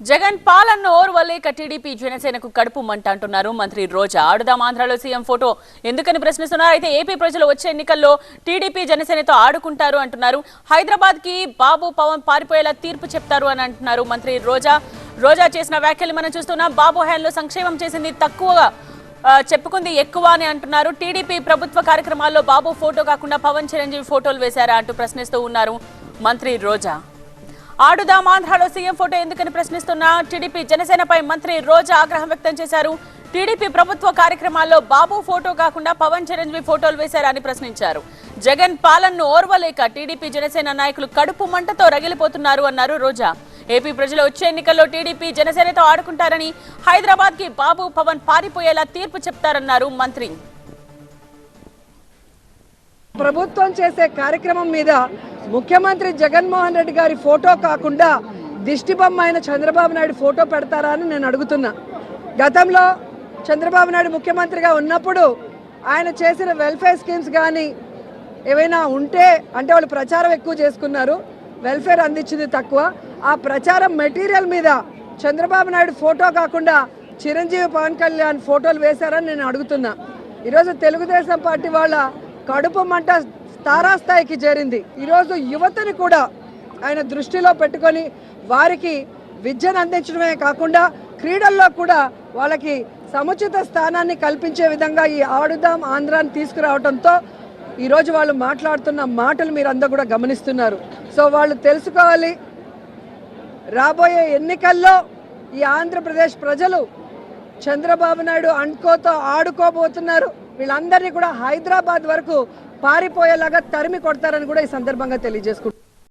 జగన్ పాలన ఓర్వలేక టీడీపీ జనసేనకు కడుపు మంట అంటున్నారు మంత్రి రోజా. ఆడుదాం ఆంధ్రాలో సీఎం ఫోటో ఎందుకని ప్రశ్నిస్తున్నారు? అయితే ఏపీ ప్రజలు వచ్చే ఎన్నికల్లో టీడీపీ జనసేనతో ఆడుకుంటారు అంటున్నారు. హైదరాబాద్కి బాబు పవన్ పారిపోయేలా తీర్పు చెప్తారు అని అంటున్నారు మంత్రి రోజా. రోజా చేసిన వ్యాఖ్యలు మనం చూస్తున్నాం. బాబు హయాంలో సంక్షేమం చేసింది తక్కువగా చెప్పుకుంది ఎక్కువ అని అంటున్నారు. టీడీపీ ప్రభుత్వ కార్యక్రమాల్లో బాబు ఫోటో కాకుండా పవన్ చిరంజీవి ఫోటోలు వేశారా అంటూ ప్రశ్నిస్తూ ఉన్నారు మంత్రి రోజా. ఆడుదాం ఆంధ్రాలో సీఎం ఫోటో ఎందుకని ప్రశ్నిస్తున్న టీడీపీ జనసేనపై మంత్రి రోజా ఆగ్రహం వ్యక్తం చేశారు. టీడీపీ ప్రభుత్వ కార్యక్రమాల్లో బాబు ఫోటో కాకుండా పవన్ చిరంజీవి ఫోటోలు వేశారని ప్రశ్నించారు. జగన్ పాలనను ఓర్వలేక టీడీపీ జనసేన నాయకులు కడుపు మంటతో రగిలిపోతున్నారు అన్నారు రోజా. ఏపీ ప్రజలు వచ్చే ఎన్నికల్లో టీడీపీ జనసేనతో ఆడుకుంటారని హైదరాబాద్కి బాబు పవన్ పారిపోయేలా తీర్పు చెప్తారన్నారు మంత్రి. ప్రభుత్వం చేసే కార్యక్రమం మీద ముఖ్యమంత్రి జగన్మోహన్ రెడ్డి గారి ఫోటో కాకుండా దిష్టిబొమ్మ అయిన చంద్రబాబు నాయుడు ఫోటో పెడతారా అని నేను అడుగుతున్నా. గతంలో చంద్రబాబు నాయుడు ముఖ్యమంత్రిగా ఉన్నప్పుడు ఆయన చేసిన వెల్ఫేర్ స్కీమ్స్ కానీ ఏవైనా ఉంటే అంటే వాళ్ళు ప్రచారం ఎక్కువ చేసుకున్నారు. వెల్ఫేర్ అందించింది తక్కువ. ఆ ప్రచారం మెటీరియల్ మీద చంద్రబాబు నాయుడు ఫోటో కాకుండా చిరంజీవి పవన్ కళ్యాణ్ ఫోటోలు వేశారని నేను అడుగుతున్నా. ఈరోజు తెలుగుదేశం పార్టీ వాళ్ళ కడుపు మంట తారాస్థాయికి చేరింది. ఈరోజు యువతని కూడా ఆయన దృష్టిలో పెట్టుకొని వారికి విద్యను అందించడమే కాకుండా క్రీడల్లో కూడా వాళ్ళకి సముచిత స్థానాన్ని కల్పించే విధంగా ఈ ఆడుదాం ఆంధ్రాన్ని తీసుకురావడంతో ఈరోజు వాళ్ళు మాట్లాడుతున్న మాటలు మీరందరూ కూడా గమనిస్తున్నారు. సో వాళ్ళు తెలుసుకోవాలి రాబోయే ఎన్నికల్లో ఈ ఆంధ్రప్రదేశ్ ప్రజలు చంద్రబాబు నాయుడు అండ్కోతో ఆడుకోబోతున్నారు. వీళ్ళందరినీ కూడా హైదరాబాద్ వరకు పారిపోయేలాగా తరిమి కొడతారని కూడా ఈ సందర్భంగా తెలియజేసుకుంటున్నారు